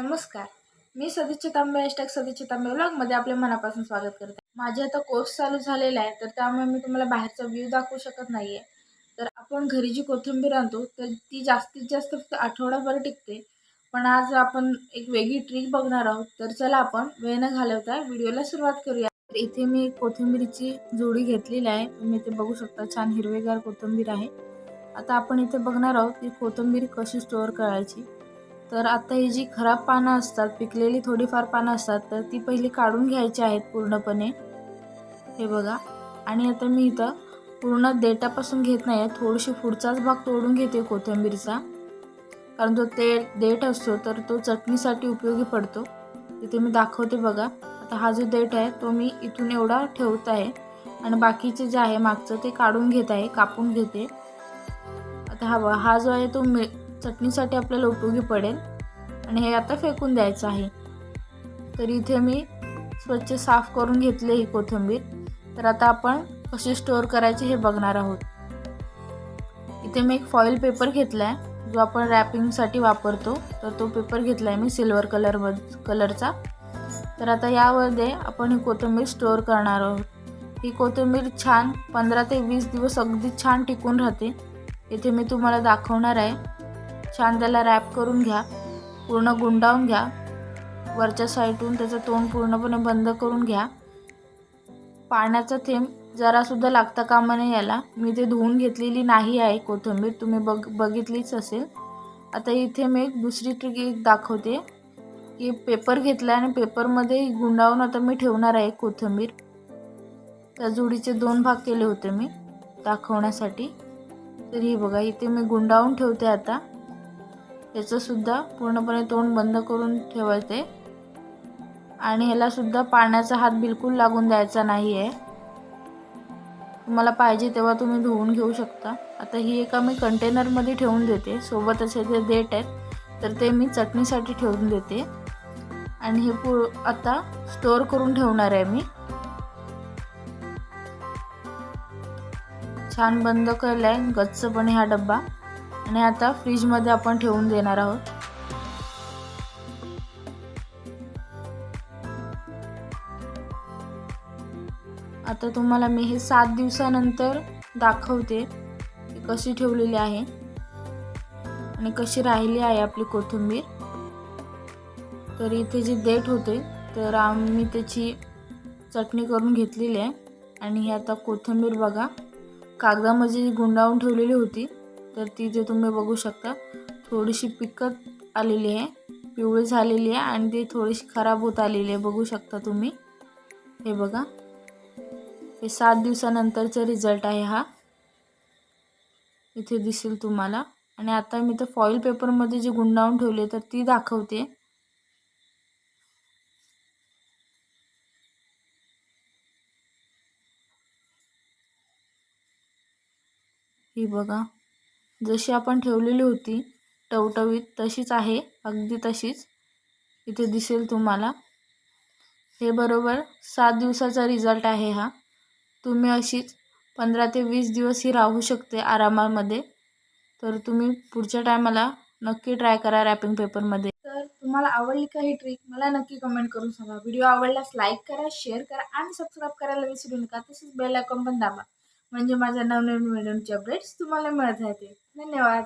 नमस्कार. मी सदिच्छा तांबे हॅशटॅग सदिच्छा तांबे ब्लॉगमध्ये आपले मनापासून स्वागत करते. माझे आता कोर्स चालू झालेला आहे तर त्यामुळे मी तुम्हाला बाहेरचा व्ह्यू दाखवू शकत नाही आहे तर आपण घरी जी कोथिंबीर आणतो तर ती जास्तीत जास्त फक्त आठवडाभर टिकते. पण आज आपण एक वेगळी ट्रिक बघणार आहोत तर चला आपण वेळ न घालवता व्हिडिओला सुरुवात करूया. तर इथे मी कोथिंबीरची जोडी घेतलेली आहे. तुम्ही इथे बघू शकता छान हिरवेगार कोथिंबीर आहे. आता आपण इथे बघणार आहोत की कोथिंबीर कशी स्टोअर करायची. तर आता ही जी खराब पानं असतात पिकलेली थोडीफार पानं असतात तर ती पहिली काढून घ्यायची आहेत पूर्णपणे. हे बघा. आणि आता मी इथं पूर्ण देठापासून घेत नाही आहे थोडीशी पुढचाच भाग तोडून घेते कोथिंबीरचा. कारण जो ते देठ असतो तर तो चटणीसाठी उपयोगी पडतो. तिथे मी दाखवते बघा. आता हा जो देठ आहे तो मी इथून एवढा ठेवत आहे. आणि बाकीचे जे आहे मागचं ते काढून घेत आहे कापून घेते. आता हा हा जो आहे तो मिळ चटणीसाठी आपल्याला उपयोगी पडेल. आणि हे आता फेकून द्यायचं आहे. तर इथे मी स्वच्छ साफ करून घेतले ही कोथिंबीर. तर आता आपण कशी स्टोअर करायची हे बघणार आहोत. इथे मी एक फॉईल पेपर घेतला आहे जो आपण रॅपिंगसाठी वापरतो. तर तो पेपर घेतला आहे मी सिल्वर कलर कलरचा तर आता यामध्ये आपण ही कोथिंबीर स्टोअर करणार आहोत. ही कोथिंबीर छान पंधरा ते वीस दिवस अगदी छान टिकून राहते. इथे मी तुम्हाला दाखवणार आहे. छान त्याला रॅप करून घ्या. पूर्ण गुंडावून घ्या. वरच्या साईडून त्याचं तोंड पूर्णपणे बंद करून घ्या. पाण्याचा थेंब जरासुद्धा लागता कामा नये याला. मी ते धुवून घेतलेली नाही आहे कोथिंबीर. तुम्ही बघ बघितलीच असेल. आता इथे मी एक दुसरी ट्रिक एक दाखवते. की पेपर घेतला आणि पेपरमध्ये गुंडावून आता मी ठेवणार आहे कोथिंबीर. त्या जुडीचे दोन भाग केले होते मी दाखवण्यासाठी. तर ही बघा इथे मी गुंडावून ठेवते आता. याचंसुद्धा पूर्णपणे तोंड बंद करून ठेवायचे आणि ह्यालासुद्धा पाण्याचा हात बिलकुल लागून द्यायचा नाही आहे तुम्हाला पाहिजे तेव्हा तुम्ही धुवून घेऊ शकता. आता ही एका मी कंटेनरमध्ये ठेवून देते. सोबतच हे जे देठ आहेत तर ते मी चटणीसाठी ठेवून देते. आणि हे पू आता स्टोअर करून ठेवणार आहे मी. छान बंद केलं आहे गच्चपणे हा डब्बा. आणि आता फ्रीजमध्ये आपण ठेवून देणार आहोत. आता तुम्हाला मी हे सात दिवसानंतर दाखवते की कशी ठेवलेली आहे आणि कशी राहिली आहे आपली कोथिंबीर. तर इथे जे देठ होते तर आम्ही त्याची चटणी करून घेतलेली आहे. आणि हे आता कोथिंबीर बघा कागदामध्ये गुंडाळून ठेवलेली होती तर ती जे तुम्ही बघू शकता थोडीशी पिकत आलेली आहे. पिवळी झालेली आहे आणि ती थोडीशी खराब होत आलेली आहे. बघू शकता तुम्ही. हे बघा. हे सात दिवसानंतरचा रिझल्ट आहे हा. इथे दिसेल तुम्हाला. आणि आता मी तर फॉईल पेपरमध्ये जे गुंडाळून ठेवले तर ती दाखवते. ही बघा. जशी आपण ठेवलेली होती टवटवीत तशीच आहे अगदी तशीच. इथे दिसेल तुम्हाला. हे बरोबर सात दिवसाचा रिझल्ट आहे हा. तुम्ही अशीच पंधरा ते वीस दिवस ही राहू शकते आरामामध्ये. तर तुम्ही पुढच्या टायमाला नक्की ट्राय करा रॅपिंग पेपरमध्ये तर तुम्हाला आवडली का ही ट्रिक मला नक्की कमेंट करून सांगा. व्हिडिओ आवडल्यास लाईक करा शेअर करा आणि सबस्क्राईब करायला विसरू नका. तसेच बेल आयकॉन पण दाबा. म्हणजे माझ्या नवनवीन व्हिडिओचे अपडेट्स तुम्हाला मिळत राहतील. धन्यवाद.